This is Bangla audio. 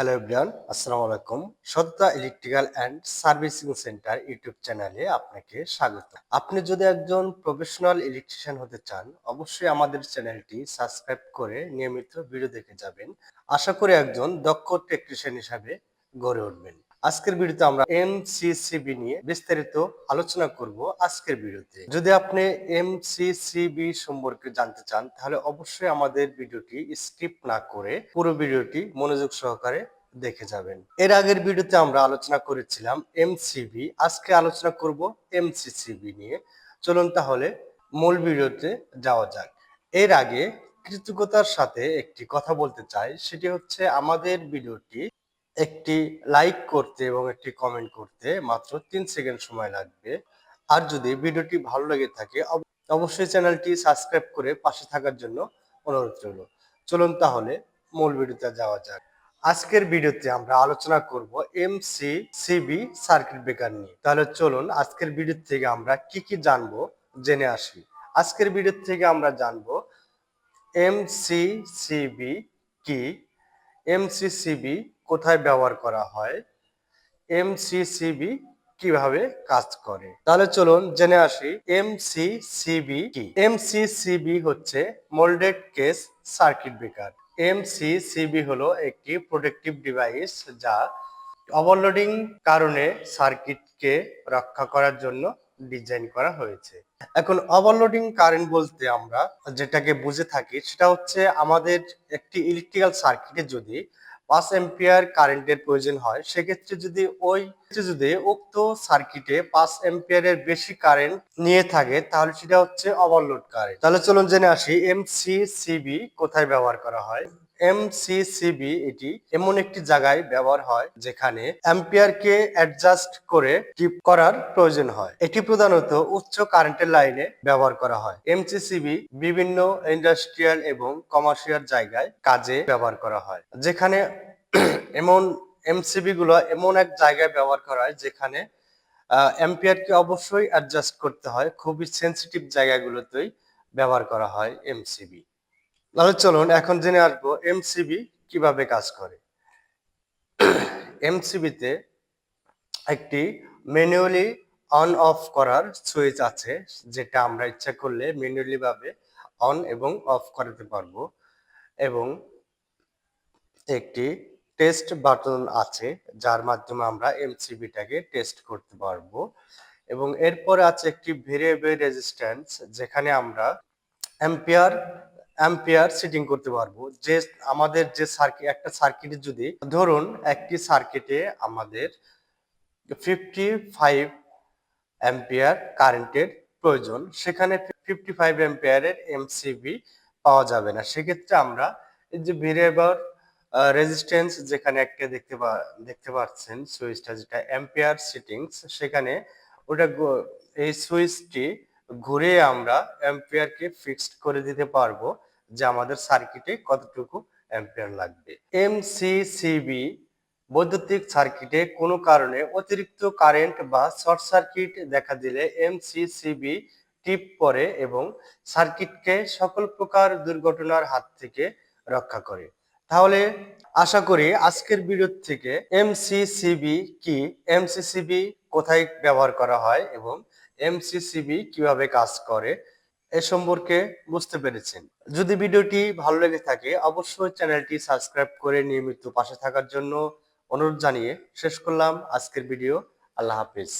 হ্যালো এভরিওয়ান আসসালামু আলাইকুম সদ্যা electrical and servicing centre YouTube চ্যানেলে আপনাকে স্বাগত। আপনি যদি একজন প্রফেশনাল ইলেকট্রিশিয়ান হতে চান, অবশ্যই আমাদের চ্যানেলটি সাবস্ক্রাইব করে নিয়মিত ভিডিও দেখে যাবেন। আশা করি একজন দক্ষ টেকনিশিয়ান হিসাবে গড়ে উঠবেন। আজকের ভিডিওতে আমরা এমসিসিবি নিয়ে বিস্তারিত আলোচনা করব আজকের ভিডিওতে। যদি আপনি এমসিসিবি সম্পর্কে জানতে চান, তাহলে অবশ্যই আমাদের ভিডিওটি স্কিপ না করে পুরো ভিডিওটি মনোযোগ সহকারে দেখে যাবেন। এর আগের ভিডিওতে আমরা আলোচনা করেছিলাম এমসিবি আজকে আলোচনা করব এমসিসিবি নিয়ে। চলুন তাহলে মূল ভিডিওতে যাওয়া যাক। এর আগে কৃতজ্ঞতার সাথে একটি কথা বলতে চাই, সেটি হচ্ছে আমাদের ভিডিওটি একটি লাইক করতে এবং একটি কমেন্ট করতে মাত্র তিন সেকেন্ড সময় লাগবে। আর যদি ভিডিওটি ভালো লেগে থাকে, অব- অবশ্যই চ্যানেলটি সাবস্ক্রাইব করে পাশে থাকার জন্য অনুরোধ রইল। চলুন তাহলে মূল ভিডিওতে যাওয়া যাক। আজকের ভিডিওতে আমরা আলোচনা করব এমসি সিবি সার্কিট ব্রেকার নিয়ে। তাহলে চলুন আজকের ভিডিও থেকে আমরা কি কি জানব জেনে আসি। আজকের ভিডিও থেকে আমরা জানব এমসিসিবি কি? এমসিসিবি কোথায় ব্যবহার করা হয়? এমসিসিবি কীভাবে কাজ করে? তাহলে চলুন জেনে আসি এমসিসিবি কি? এমসিসিবি হচ্ছে moulded case circuit breaker MCCB হলো একটি প্রোটেক্টিভ ডিভাইস যা ওভারলোডিং কারণে সার্কিটকে রক্ষা করার জন্য ডিজাইন করা হয়েছে। এখন ওভারলোডিং কারেন্ট বলতে আমরা যেটাকে বুঝে থাকি, সেটা হচ্ছে আমাদের একটি ইলেকট্রিক্যাল সার্কিটে যদি পাঁচ এম্পিয়ার কারেন্টের প্রয়োজন হয়, সেক্ষেত্রে যদি ওই, যদি উক্ত সার্কিটে পাঁচ এম্পিয়ারের বেশি কারেন্ট নিয়ে থাকে, তাহলে সেটা হচ্ছে ওভারলোড কারেন্ট তাহলে চলুন জেনে আসি এমসিসিবি কোথায় ব্যবহার করা হয়? এমসিসিবি এটি এমন একটি জায়গায় ব্যবহার হয় যেখানে অ্যাম্পিয়ারকে অ্যাডজাস্ট করে টিপ করার প্রয়োজন হয়। এটি প্রধানত উচ্চ কারেন্টের লাইনে ব্যবহার করা হয়। এমসিসিবি বিভিন্ন ইন্ডাস্ট্রিয়াল এবং কমার্শিয়াল জায়গায় কাজে ব্যবহার করা হয়। যেখানে এমন এমসিবি গুলো এমন এক জায়গায় ব্যবহার করা হয় যেখানে অ্যাম্পিয়ারকে অবশ্যই অ্যাডজাস্ট করতে হয়। খুবই সেন্সিটিভ জায়গাগুলোতেই ব্যবহার করা হয় এমসিবি তাহলে চলুন, এখন জেনে আসব এমসিবি কীভাবে কাজ করে। এমসিবিতে একটি ম্যানুয়ালি অন অফ করার সুইচ আছে, যেটা আমরা ইচ্ছা করলে ম্যানুয়ালি ভাবে অন এবং অফ করাতে পারব। এবং একটি টেস্ট বাটন আছে, যার মাধ্যমে আমরা এমসিবিটাকে টেস্ট করতে পারব। এবং এরপরে আছে একটি ভেরিয়েবল রেজিস্ট্যান্স যেখানে আমরা অ্যাম্পিয়ার অ্যাম্পিয়ার সেটিং করতে পারব। যে আমাদের যে সার্কিট একটা সার্কিটে যদি, ধরুন একটি সার্কিটে আমাদের ফিফটি ফাইভ অ্যাম্পিয়ার কারেন্টের প্রয়োজন, সেখানে ফিফটি ফাইভ অ্যাম্পিয়ারের এমসিবি পাওয়া যাবে না। সেক্ষেত্রে আমরা এই যে ভেরিয়েবল রেজিস্ট্যান্স যেখানে একটা দেখতে দেখতে পাচ্ছেন সুইচটা যেটা অ্যাম্পিয়ার সিটিংস সেখানে ওটা এই সুইচটি ঘুরে আমরা অ্যাম্পিয়ারকে ফিক্সড করে দিতে পারব। যে আমাদের সার্কিটে কতটুকু অ্যাম্পিয়ার লাগবে। এমসিসিবি বৈদ্যুতিক সার্কিটে কোনো কারণে অতিরিক্ত কারেন্ট বা শর্ট সার্কিট দেখা দিলে এমসিসিবি টিপ পরে এবং সার্কিটকে সকল প্রকার দুর্ঘটনার হাত থেকে রক্ষা করে। তাহলে আশা করি আজকের ভিডিও থেকে এমসিসিবি কি এমসিসিবি কোথায় ব্যবহার করা হয় এবং এমসিসিবি কীভাবে কাজ করে এ সম্পর্কে বুঝতে পেরেছেন। যদি ভিডিওটি ভালো লেগে থাকে, অবশ্যই চ্যানেলটি সাবস্ক্রাইব করে নিয়মিত পাশে থাকার জন্য অনুরোধ জানিয়ে শেষ করলাম আজকের ভিডিও। আল্লাহ হাফিজ।